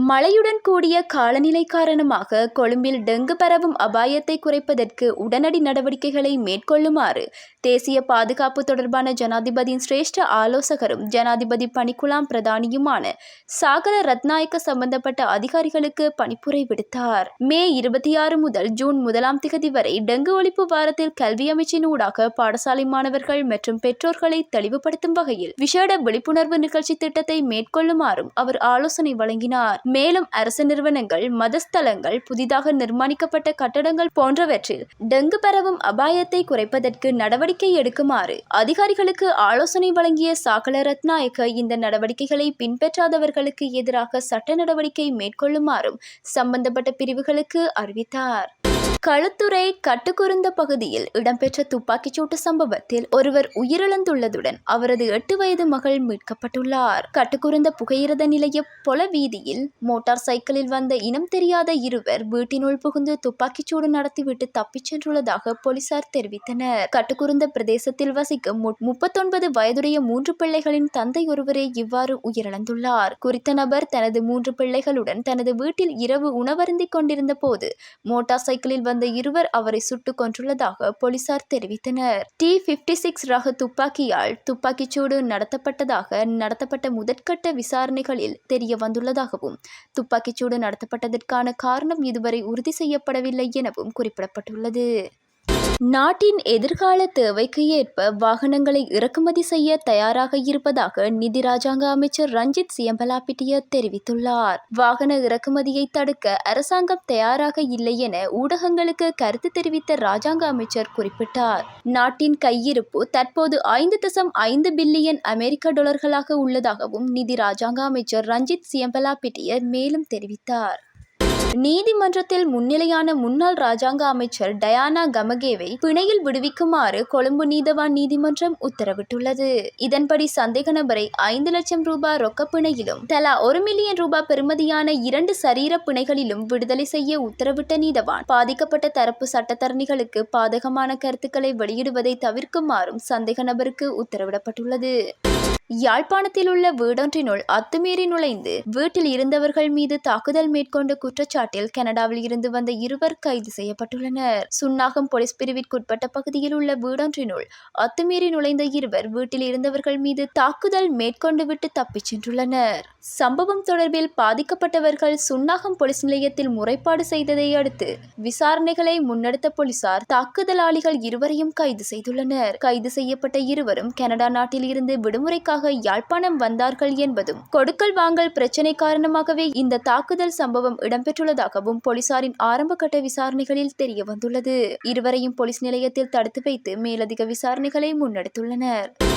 மழையுடன் கூடிய காலநிலை காரணமாக கொழும்பில் டெங்கு பரவும் அபாயத்தை குறைப்பதற்கு உடனடி நடவடிக்கைகளை மேற்கொள்ளுமாறு தேசிய பாதுகாப்பு தொடர்பான ஜனாதிபதியின் சிரேஷ்ட ஆலோசகரும் ஜனாதிபதி பணிக்குழாம் பிரதானியுமான சாகர ரத்நாயக்க சம்பந்தப்பட்ட அதிகாரிகளுக்கு பணிப்புரை விடுத்தார். மே இருபத்தி ஆறு முதல் ஜூன் முதலாம் திகதி வரை டெங்கு ஒழிப்பு வாரத்தில் கல்வி அமைச்சின் ஊடாக பாடசாலை மாணவர்கள் மற்றும் பெற்றோர்களை தெளிவுபடுத்தும் வகையில் விசேட விழிப்புணர்வு நிகழ்ச்சி திட்டத்தை மேற்கொள்ளுமாறும் அவர் ஆலோசனை வழங்கினார். மேலும் அரசு நிறுவனங்கள் மதஸ்தலங்கள் புதிதாக நிர்மாணிக்கப்பட்ட கட்டடங்கள் போன்றவற்றில் டெங்கு பரவும் அபாயத்தை குறைப்பதற்கு நடவடிக்கை எடுக்குமாறு அதிகாரிகளுக்கு ஆலோசனை வழங்கிய சாகல ரத்நாயக்க இந்த நடவடிக்கைகளை பின்பற்றாதவர்களுக்கு எதிராக சட்ட நடவடிக்கை மேற்கொள்ளுமாறும் சம்பந்தப்பட்ட பிரிவுகளுக்கு அறிவித்தார். களுத்துறை கட்டுக்குருந்த பகுதியில் இடம்பெற்ற துப்பாக்கிச்சூட்டு சம்பவத்தில் ஒருவர் உயிரிழந்துள்ளதுடன் அவரது எட்டு வயது மகள் மீட்கப்பட்டுள்ளார். கட்டுக்குருந்த புகையிரத நிலைய பொல வீதியில் மோட்டார் சைக்கிளில் வந்த இனம் தெரியாத இருவர் வீட்டினுள் புகுந்து துப்பாக்கிச்சூடு நடத்திவிட்டு தப்பிச் சென்றுள்ளதாக போலீசார் தெரிவித்தனர். கட்டுக்குருந்த பிரதேசத்தில் வசிக்கும் மு- முப்பத்தொன்பது வயதுடைய மூன்று பிள்ளைகளின் தந்தை ஒருவரே இவ்வாறு உயிரிழந்துள்ளார். குறித்த நபர் தனது மூன்று பிள்ளைகளுடன் தனது வீட்டில் இரவு உணவருந்திக் கொண்டிருந்த போது மோட்டார் சைக்கிளில் வந்த இருவர் அவரை சுட்டுக் கொன்றுள்ளதாக போலீசார் தெரிவித்தனர். டி பிப்டி சிக்ஸ் ரக துப்பாக்கியால் துப்பாக்கிச்சூடு நடத்தப்பட்டதாக நடத்தப்பட்ட முதற்கட்ட விசாரணைகளில் தெரிய வந்துள்ளதாகவும் துப்பாக்கிச்சூடு நடத்தப்பட்டதற்கான காரணம் இதுவரை உறுதி செய்யப்படவில்லை எனவும் குறிப்பிடப்பட்டுள்ளது. நாட்டின் எதிர்கால தேவைக்கு ஏற்ப வாகனங்களை இறக்குமதி செய்ய தயாராக இருப்பதாக நிதி ராஜாங்க அமைச்சர் ரஞ்சித் சியம்பலாபிட்டிய தெரிவித்துள்ளார். வாகன இறக்குமதியை தடுக்க அரசாங்கம் தயாராக இல்லை என ஊடகங்களுக்கு கருத்து தெரிவித்த ராஜாங்க அமைச்சர் குறிப்பிட்டார். நாட்டின் கையிருப்பு தற்போது ஐந்து தசம் ஐந்து பில்லியன் அமெரிக்க டாலர்களாக உள்ளதாகவும் நிதி ராஜாங்க அமைச்சர் ரஞ்சித் சியம்பலாபிட்டிய மேலும் தெரிவித்தார். நீதிமன்றத்தில் முன்னிலையான முன்னாள் ராஜாங்க அமைச்சர் டயானா கமகேவை பிணையில் விடுவிக்குமாறு கொழும்பு நீதவான் நீதிமன்றம் உத்தரவிட்டுள்ளது. இதன்படி சந்தேக நபரை ஐந்து லட்சம் ரூபாய் ரொக்க பிணையிலும் தலா ஒரு மில்லியன் ரூபாய் பெறுமதியான இரண்டு சரீர பிணைகளிலும் விடுதலை செய்ய உத்தரவிட்ட நீதவான் பாதிக்கப்பட்ட தரப்பு சட்டத்தரணிகளுக்கு பாதகமான கருத்துக்களை வெளியிடுவதை தவிர்க்குமாறும் சந்தேக நபருக்கு உத்தரவிடப்பட்டுள்ளது. யாழ்ப்பாணத்தில் உள்ள வீடொன்றினுள் அத்துமீறி நுழைந்து வீட்டில் இருந்தவர்கள் மீது தாக்குதல் மேற்கொண்ட குற்றச்சாட்டில் கனடாவில் இருந்து வந்த இருவர் கைது செய்யப்பட்டுள்ளனர். சுன்னாகம் போலீஸ் பிரிவிற்குட்பட்ட பகுதியில் உள்ள வீடொன்றினுள் அத்துமீறி நுழைந்த இருவர் வீட்டில் இருந்தவர்கள் மீது தாக்குதல் மேற்கொண்டு விட்டு தப்பிச் சென்றுள்ளனர். சம்பவம் தொடர்பில் பாதிக்கப்பட்டவர்கள் சுன்னாகம் போலீஸ் நிலையத்தில் முறைப்பாடு செய்ததை அடுத்து விசாரணைகளை முன்னெடுத்த போலீசார் தாக்குதலாளிகள் இருவரையும் கைது செய்துள்ளனர். கைது செய்யப்பட்ட இருவரும் கனடா நாட்டில் இருந்து விடுமுறைக்காக யாழ்ப்பாணம் வந்தார்கள் என்பதும் கொடுக்கல் வாங்கல் பிரச்சினை காரணமாகவே இந்த தாக்குதல் சம்பவம் இடம்பெற்றுள்ளதாகவும் போலீசாரின் ஆரம்பகட்ட விசாரணைகளில் தெரிய வந்துள்ளது இருவரையும் போலீஸ் நிலையத்தில் தடுத்து வைத்து மேலதிக விசாரணைகளை முன்னெடுத்துள்ளனர்.